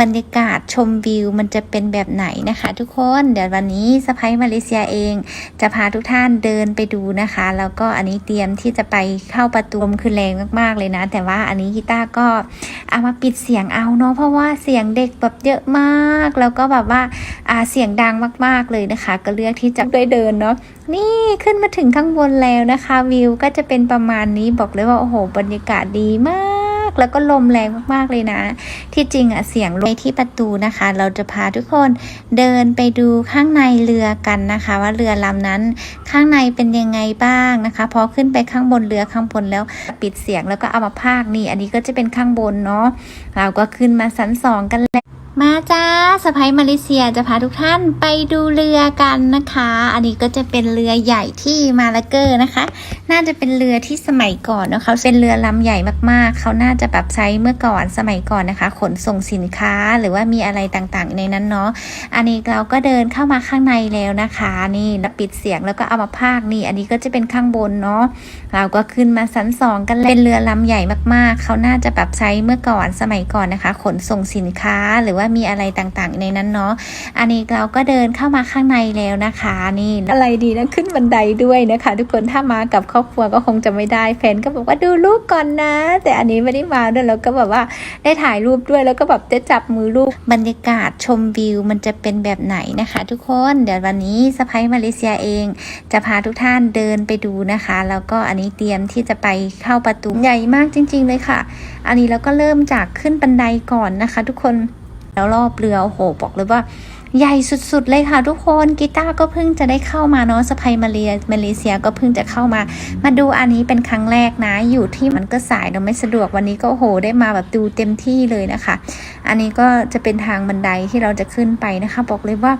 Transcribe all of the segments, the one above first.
บรรยากาศชมวิวมันจะเป็นแบบไหนนะคะทุกคนเดี๋ยววันนี้สไปมาเลเซียเอง จะพาทุกท่านเดินไปดูนะคะ แล้วก็อันนี้เตรียมที่จะไปเข้าประตูมคือแรงมากๆเลยนะ แต่ว่าอันนี้กีตาร์ก็เอามาปิดเสียงเอาเนาะเพราะว่าเสียงเด็กแบบเยอะมาก แล้วก็แบบว่าอ่าเสียงดังมาก ๆเลยนะคะ ก็เลือกที่จะได้เดินเนาะนี่ขึ้นมาถึงข้างบนแล้วนะคะ วิวก็จะเป็นประมาณนี้บอกเลยว่าโอ้โหบรรยากาศดีมาก แล้วก็ลมแรงมากๆเลยนะ ที่จริงอะเสียงลมที่ประตูนะคะ เราจะพาทุกคนเดินไปดูข้างในเรือกันนะคะ ว่าเรือลำนั้นข้างในเป็นยังไงบ้างนะคะพอขึ้นไปข้างบนเรือข้างบนแล้วปิดเสียงแล้วก็เอามาพากนี่ อันนี้ก็จะเป็นข้างบนเนาะเราก็ขึ้นมาชั้นสองกันแล้ว มาจ้าสไปมาเลเซียจะพาทุกท่านไปดูเรือกันนะคะ อันนี้ก็จะเป็นเรือใหญ่ที่มาลาเกอร์นะคะ น่าจะเป็นเรือที่สมัยก่อนเนอะเขาเป็นเรือลำใหญ่มากๆ เขาน่าจะแบบใช้เมื่อก่อนสมัยก่อนนะคะ ขนส่งสินค้าหรือว่ามีอะไรต่างๆ ในนั้นเนาะ อันนี้เราก็เดินเข้ามาข้างในแล้วนะคะ นี่แล้วปิดเสียงแล้วก็เอามาพากนี่ อันนี้ก็จะเป็นข้างบนเนาะ เราก็ขึ้นมาชั้นสองกันเลยเป็นเรือลำใหญ่มากๆ เขาน่าจะแบบใช้เมื่อก่อนสมัยก่อนนะคะ ขนส่งสินค้าหรือว่ามีอะไรต่างๆ ในนั้นเนาะอันนี้เราก็เดินเข้ามาข้างในแล้วนะคะ นี่อะไรดีนะขึ้นบันไดด้วยนะคะ ทุกคนถ้ามากับครอบครัวก็คงจะไม่ได้แฟนก็บอกว่าดูลูกก่อนนะ แต่อันนี้ไม่ได้มาด้วยแล้วก็แบบว่าได้ถ่ายรูปด้วยแล้วก็แบบได้จับมือลูกบรรยากาศชมวิวมันจะเป็นแบบไหนนะคะ ทุกคนเดี๋ยววันนี้สไปมาเลเซียเอง จะพาทุกท่านเดินไปดูนะคะ แล้วก็อันนี้เตรียมที่จะไปเข้าประตูใหญ่มากจริง ๆ เลยค่ะ อันนี้เราก็เริ่มจากขึ้นบันไดก่อนนะคะ ทุกคน แล้วรอบเรือโอ้โหบอกเลยว่า ใหญ่สุดๆเลยค่ะทุกคนกีตาร์ก็เพิ่งจะได้เข้ามาเนาะสไปมาเลียมาเลเซียก็เพิ่งจะเข้ามา มาดูอันนี้เป็นครั้งแรกนะ อยู่ที่มันก็สายเราไม่สะดวกวันนี้ก็โอ้โห ได้มาแบบดูเต็มที่เลยนะคะ อันนี้ก็จะเป็นทางบันไดที่เราจะขึ้นไปนะคะ บอกเลยว่า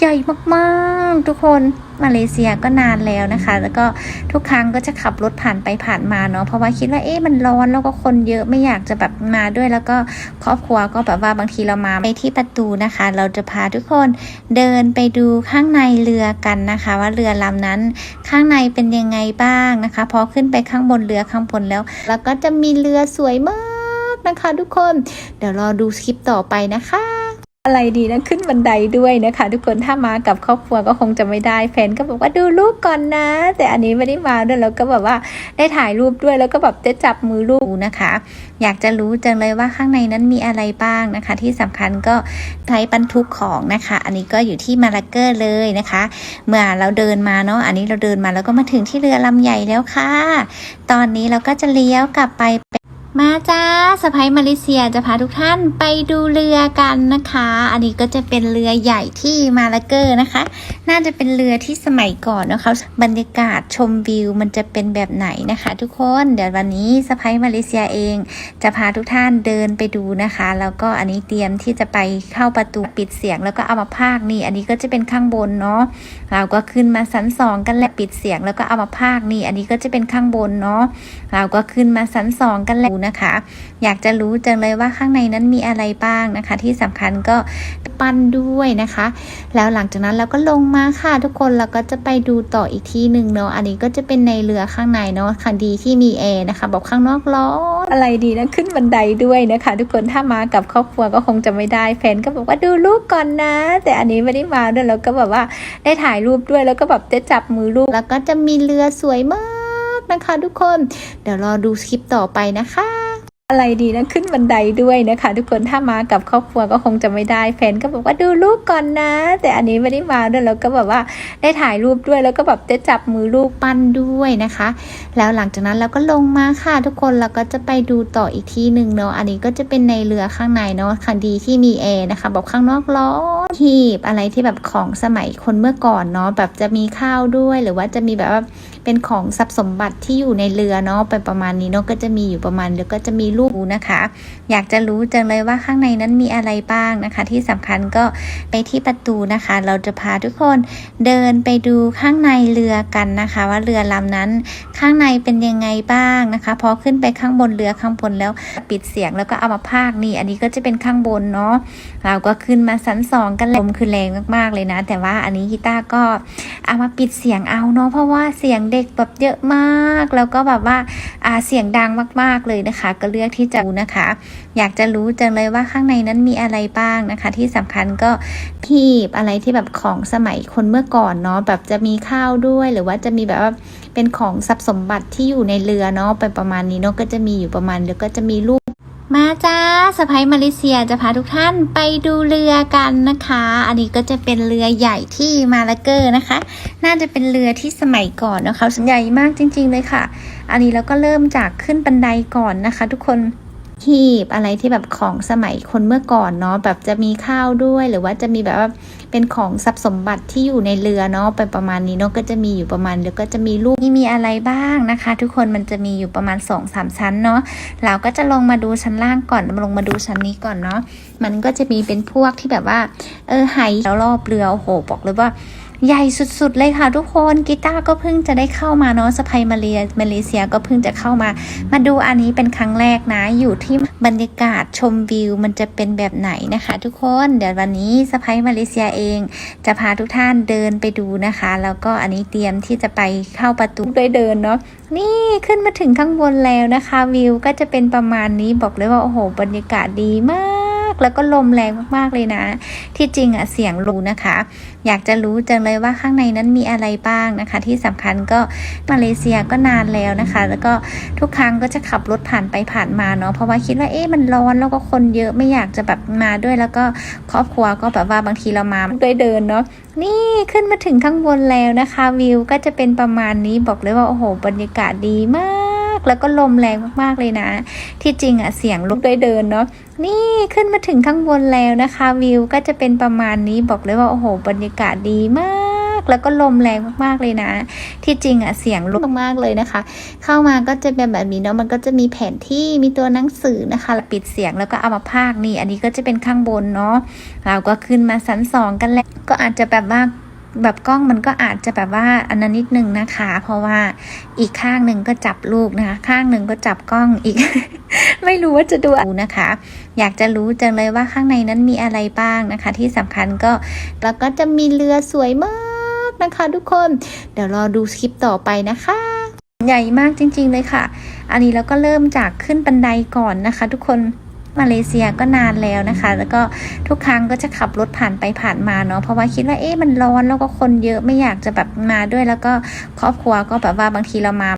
ใหญ่มากๆ ทุกคนมาเลเซียก็นานแล้วนะคะ แล้วก็ทุกครั้งก็จะขับรถผ่านไปผ่านมาเนาะเพราะว่าคิดว่าเอ๊ะมันร้อนแล้วก็คนเยอะไม่อยากจะแบบมาด้วย แล้วก็ครอบครัวก็แบบว่าบางทีเรามาไปที่ประตูนะคะ เราจะพาทุกคนเดินไปดูข้างในเรือกันนะคะ ว่าเรือลำนั้นข้างในเป็นยังไงบ้างนะคะพอขึ้นไปข้างบนเรือข้างบนแล้ว แล้วก็จะมีเรือสวยมากนะคะ ทุกคน เดี๋ยวรอดูคลิปต่อไปนะคะ อะไรดีนะขึ้นบันไดด้วยนะคะ ทุกคนถ้ามากับครอบครัวก็คงจะไม่ได้แฟนก็บอกว่าดูลูกก่อนนะ แต่อันนี้ไม่ได้มาด้วยแล้วก็แบบว่าได้ถ่ายรูปด้วยแล้วก็แบบได้จับมือลูกนะคะ อยากจะรู้จังเลยว่าข้างในนั้นมีอะไรบ้างนะคะ ที่สำคัญก็ใช้บรรทุกของนะคะ อันนี้ก็อยู่ที่มาลาเกอร์เลยนะคะ เมื่อเราเดินมาเนาะอันนี้เราเดินมาแล้วก็มาถึงที่เรือลำใหญ่แล้วค่ะ ตอนนี้เราก็จะเลี้ยวกลับไป มาจ้าสไปมาเลเซียจะพาทุกท่านไปดูเรือกันนะคะ อันนี้ก็จะเป็นเรือใหญ่ที่มาลาเกอร์นะคะ น่าจะเป็นเรือที่สมัยก่อนนะคะบรรยากาศชมวิวมันจะเป็นแบบไหนนะคะ ทุกคนเดี๋ยววันนี้สไปมาเลเซียเอง จะพาทุกท่านเดินไปดูนะคะ แล้วก็อันนี้เตรียมที่จะไปเข้าประตูปิดเสียง แล้วก็เอามาพากนี่ อันนี้ก็จะเป็นข้างบนเนาะเราก็ขึ้นมาชั้นสองกันแล้วปิดเสียง แล้วก็เอามาพากนี่ อันนี้ก็จะเป็นข้างบนเนาะเราก็ขึ้นมาชั้นสองกันแล้วนะคะ อยากจะรู้จังเลยว่าข้างในนั้นมีอะไรบ้างนะคะ ที่สำคัญก็ปั้นด้วยนะคะ แล้วหลังจากนั้นเราก็ลงมาค่ะทุกคนเราก็จะไปดูต่ออีกที่หนึ่งเนาะอันนี้ก็จะเป็นในเรือข้างในเนาะค่ะดีที่มีแอร์นะคะบอกข้างนอกร้อนอะไรดีนะขึ้นบันไดด้วยนะคะ ทุกคนถ้ามากับครอบครัวก็คงจะไม่ได้แฟนก็บอกว่าดูลูกก่อนนะ แต่อันนี้ไม่ได้มาด้วยแล้วก็แบบว่าได้ถ่ายรูปด้วยแล้วก็แบบได้จับมือลูกแล้วก็จะมีเรือสวยมาก นะคะทุกคน เดี๋ยวรอดูคลิปต่อไปนะคะอะไรดีนะขึ้นบันไดด้วยนะคะ ทุกคนถ้ามากับครอบครัวก็คงจะไม่ได้แฟนก็บอกว่าดูลูกก่อนนะ แต่อันนี้ไม่ได้มาด้วยแล้วก็แบบว่าได้ถ่ายรูปด้วยแล้วก็แบบได้จับมือลูกปั้นด้วยนะคะ แล้วหลังจากนั้นเราก็ลงมาค่ะ ทุกคนเราก็จะไปดูต่ออีกที่หนึ่งเนาะอันนี้ก็จะเป็นในเรือข้างในเนาะค่ะดีที่มีแอร์นะคะบอกข้างนอกร้อนหีบอะไรที่แบบของสมัยคนเมื่อก่อนเนาะแบบจะมีข้าวด้วยหรือว่าจะมีแบบว่าเป็นของทรัพย์สมบัติที่อยู่ในเรือเนาะไปประมาณนี้เนาะก็จะมีอยู่ประมาณแล้วก็จะมีลูกนะคะ อยากจะรู้จังเลยว่าข้างในนั้นมีอะไรบ้างนะคะ ที่สำคัญก็ไปที่ประตูนะคะ เราจะพาทุกคนเดินไปดูข้างในเรือกันนะคะ ว่าเรือลำนั้นข้างในเป็นยังไงบ้างนะคะพอขึ้นไปข้างบนเรือข้างบนแล้วปิดเสียงแล้วก็เอามาพากนี่ อันนี้ก็จะเป็นข้างบนเนาะเราก็ขึ้นมาชั้นสองกันลมคือแรงมากๆเลยนะ แต่ว่าอันนี้กีตาร์ก็เอามาปิดเสียงเอาเนาะเพราะว่าเสียงเด็กแบบเยอะมาก แล้วก็แบบว่าอ่าเสียงดังมากๆเลยนะคะ ก็เลือกที่จะดูนะคะ อยากจะรู้จังเลยว่าข้างในนั้นมีอะไรบ้างนะคะ ที่สำคัญก็พีบอะไรที่แบบของสมัยคนเมื่อก่อนเนาะแบบจะมีข้าวด้วย หรือว่าจะมีแบบว่าเป็นของทรัพย์สมบัติที่อยู่ในเรือเนาะไปประมาณนี้เนาะก็จะมีอยู่ประมาณแล้วก็จะมีรูปมาจ้า สไปมาเลเซียจะพาทุกท่านไปดูเรือกันนะคะ อันนี้ก็จะเป็นเรือใหญ่ที่มาลาเกอร์นะคะ น่าจะเป็นเรือที่สมัยก่อนนะคะใหญ่มากจริง ๆ เลยค่ะ อันนี้เราก็เริ่มจากขึ้นบันไดก่อนนะคะ ทุกคน หีบอะไรที่แบบของสมัยคนเมื่อก่อนเนาะแบบจะมีข้าวด้วยหรือว่าจะมีแบบว่าเป็นของทรัพย์สมบัติที่อยู่ในเรือเนาะไปประมาณนี้เนาะก็จะมีอยู่ประมาณแล้วก็จะมีรูปที่มีอะไรบ้างนะคะ ทุกคนมันจะมีอยู่ประมาณ2อสามชั้นเนาะเราก็จะลงมาดูชั้นล่างก่อนลงมาดูชั้นนี้ก่อนเนาะมันก็จะมีเป็นพวกที่แบบว่าเออไหแล้วรอบเรือโอ้โหบอกเลยว่า ใหญ่สุดๆเลยค่ะทุกคนกีตาร์ก็เพิ่งจะได้เข้ามาเนาะสไปมาเลียมาเลเซียก็เพิ่งจะเข้ามา มาดูอันนี้เป็นครั้งแรกนะอยู่ที่บรรยากาศชมวิวมันจะเป็นแบบไหนนะคะ ทุกคนเดี๋ยววันนี้สไปมาเลเซียเอง จะพาทุกท่านเดินไปดูนะคะ แล้วก็อันนี้เตรียมที่จะไปเข้าประตูด้วยเดินเนาะนี่ขึ้นมาถึงข้างบนแล้วนะคะ วิวก็จะเป็นประมาณนี้บอกเลยว่าโอ้โหบรรยากาศดีมาก แล้วก็ลมแรงมากๆเลยนะ ที่จริงอะเสียงรู้นะคะ อยากจะรู้จังเลยว่าข้างในนั้นมีอะไรบ้างนะคะ ที่สำคัญก็มาเลเซียก็นานแล้วนะคะ แล้วก็ทุกครั้งก็จะขับรถผ่านไปผ่านมาเนาะเพราะว่าคิดว่าเอ๊ะมันร้อนแล้วก็คนเยอะไม่อยากจะแบบมาด้วย แล้วก็ครอบครัวก็แบบว่าบางทีเรามาด้วยเดินเนาะนี่ขึ้นมาถึงข้างบนแล้วนะคะ วิวก็จะเป็นประมาณนี้บอกเลยว่าโอ้โหบรรยากาศดีมาก แล้วก็ลมแรงมากๆเลยนะ ที่จริงอะเสียงลุกด้เดินเนาะนี่ขึ้นมาถึงข้างบนแล้วนะคะ วิวก็จะเป็นประมาณนี้บอกเลยว่าโอ้โหบรรยากาศดีมากแล้วก็ลมแรงมากๆเลยนะ ที่จริงอะเสียงลุกมากๆเลยนะคะ เข้ามาก็จะเป็นแบบนี้เนาะมันก็จะมีแผนที่มีตัวหนังสือนะคะปิดเสียงแล้วก็เอามาพากนี่ อันนี้ก็จะเป็นข้างบนเนาะเราก็ขึ้นมาชั้นสองกันแล้วก็อาจจะแบบว่า แบบกล้องมันก็อาจจะแบบว่าอันนั้นนิดนึงนะคะ เพราะว่าอีกข้างหนึ่งก็จับลูกนะคะ ข้างหนึ่งก็จับกล้องอีก ไม่รู้ว่าจะดูนะคะ อยากจะรู้จังเลยว่าข้างในนั้นมีอะไรบ้างนะคะ ที่สำคัญก็แล้วก็จะมีเรือสวยมากนะคะ ทุกคนเดี๋ยวรอดูคลิปต่อไปนะคะใหญ่มากจริง ๆ เลยค่ะ อันนี้เราก็เริ่มจากขึ้นบันไดก่อนนะคะ ทุกคน มาเลเซียก็นานแล้วนะคะ แล้วก็ทุกครั้งก็จะขับรถผ่านไปผ่านมาเนาะเพราะว่าคิดว่าเอ๊ะมันร้อนแล้วก็คนเยอะไม่อยากจะแบบมาด้วย แล้วก็ครอบครัวก็แบบว่าบางทีเรามา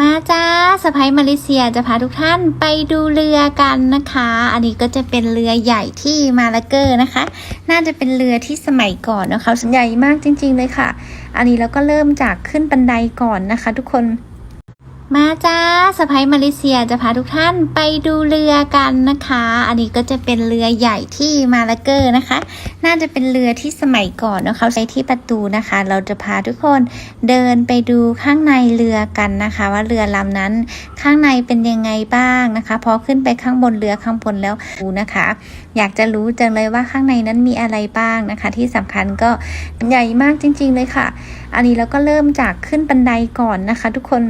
มาจ้าสไปมาเลเซียจะพาทุกท่านไปดูเรือกันนะคะ อันนี้ก็จะเป็นเรือใหญ่ที่มาลาเกอร์นะคะ น่าจะเป็นเรือที่สมัยก่อนนะคะใหญ่มากจริง ๆ เลยค่ะ อันนี้เราก็เริ่มจากขึ้นบันไดก่อนนะคะ ทุกคน มาจ้าสไปมาเลเซียจะพาทุกท่านไปดูเรือกันนะคะ อันนี้ก็จะเป็นเรือใหญ่ที่มาลาเกอร์นะคะ น่าจะเป็นเรือที่สมัยก่อนเนอะเขาใช้ที่ประตูนะคะ เราจะพาทุกคนเดินไปดูข้างในเรือกันนะคะ ว่าเรือลำนั้นข้างในเป็นยังไงบ้างนะคะ พอขึ้นไปข้างบนเรือข้างบนแล้วดูนะคะ อยากจะรู้จังเลยว่าข้างในนั้นมีอะไรบ้างนะคะ ที่สำคัญก็ใหญ่มากจริง ๆ เลยค่ะ อันนี้เราก็เริ่มจากขึ้นบันไดก่อนนะคะ ทุกคน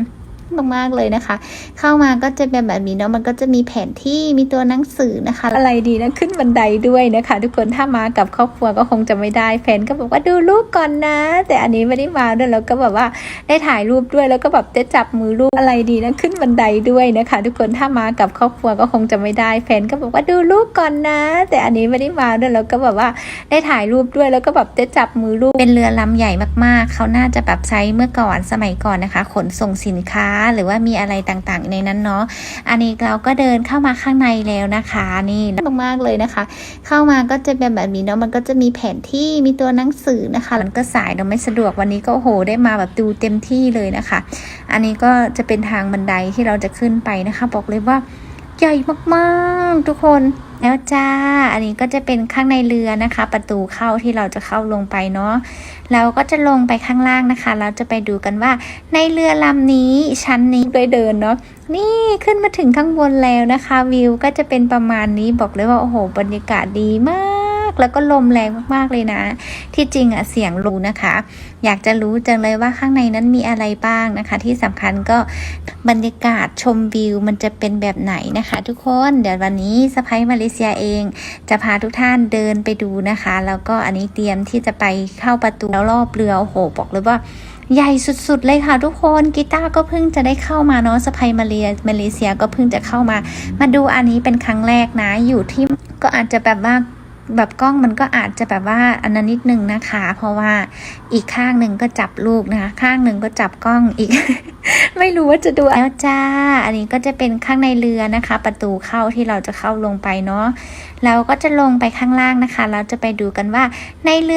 มากๆเลยนะคะ เข้ามาก็จะเป็นแบบนี้เนาะมันก็จะมีแผนที่มีตัวหนังสือนะคะ อะไรดีนะขึ้นบันไดด้วยนะคะ ทุกคนถ้ามากับครอบครัวก็คงจะไม่ได้แฟนก็บอกว่าดูรูปก่อนนะ แต่อันนี้ไม่ได้มาด้วยแล้วก็แบบว่าได้ถ่ายรูปด้วยแล้วก็แบบได้จับมือลูกอะไรดีนะขึ้นบันไดด้วยนะคะ ทุกคนถ้ามากับครอบครัวก็คงจะไม่ได้แฟนก็บอกว่าดูรูปก่อนนะ แต่อันนี้ไม่ได้มาด้วยแล้วก็แบบว่าได้ถ่ายรูปด้วยแล้วก็แบบได้จับมือลูกเป็นเรือลำใหญ่มากๆ เขาน่าจะแบบใช้เมื่อก่อนสมัยก่อนนะคะ ขนส่งสินค้าหรือว่ามีอะไรต่างๆ ในนั้นเนาะอันนี้เราก็เดินเข้ามาข้างในแล้วนะคะ นี่มากๆเลยนะคะ เข้ามาก็จะเป็นแบบนี้เนาะมันก็จะมีแผนที่มีตัวหนังสือนะคะมันก็สายเราไม่สะดวกวันนี้ก็โอ้โหได้มาแบบดูเต็มที่เลยนะคะ อันนี้ก็จะเป็นทางบันไดที่เราจะขึ้นไปนะคะ บอกเลยว่าใหญ่มากๆทุกคน แล้วจ้า อันนี้ก็จะเป็นข้างในเรือนะคะ ประตูเข้าที่เราจะเข้าลงไปเนาะ เราก็จะลงไปข้างล่างนะคะ เราจะไปดูกันว่าในเรือลำนี้ชั้นนี้ด้วยเดินเนาะ นี่ขึ้นมาถึงข้างบนแล้วนะคะ วิวก็จะเป็นประมาณนี้บอกเลยว่าโอ้โหบรรยากาศดีมาก แล้วก็ลมแรงมากๆเลยนะ ที่จริงอะเสียงรู้นะคะ อยากจะรู้จังเลยว่าข้างในนั้นมีอะไรบ้างนะคะ ที่สำคัญก็บรรยากาศชมวิวมันจะเป็นแบบไหนนะคะ ทุกคนเดี๋ยววันนี้สไปมาเลเซียเอง จะพาทุกท่านเดินไปดูนะคะ แล้วก็อันนี้เตรียมที่จะไปเข้าประตูแล้วรอบเรือโอ้โหบอกเลยว่าใหญ่สุดๆเลยค่ะทุกคนกีตาร์ก็เพิ่งจะได้เข้ามาเนาะสไปมาเลียมาเลเซียก็เพิ่งจะเข้ามา มาดูอันนี้เป็นครั้งแรกนะอยู่ที่ก็อาจจะแบบว่า แบบกล้องมันก็อาจจะแบบว่าอันนั้นนิดนึงนะคะ เพราะว่าอีกข้างหนึ่งก็จับลูกนะคะข้างหนึ่งก็จับกล้องอีก ไม่รู้ว่าจะดูแล้วจ้า อันนี้ก็จะเป็นข้างในเรือนะคะ ประตูเข้าที่เราจะเข้าลงไปเนาะเราก็จะลงไปข้างล่างนะคะ เราจะไปดูกันว่าในเรือ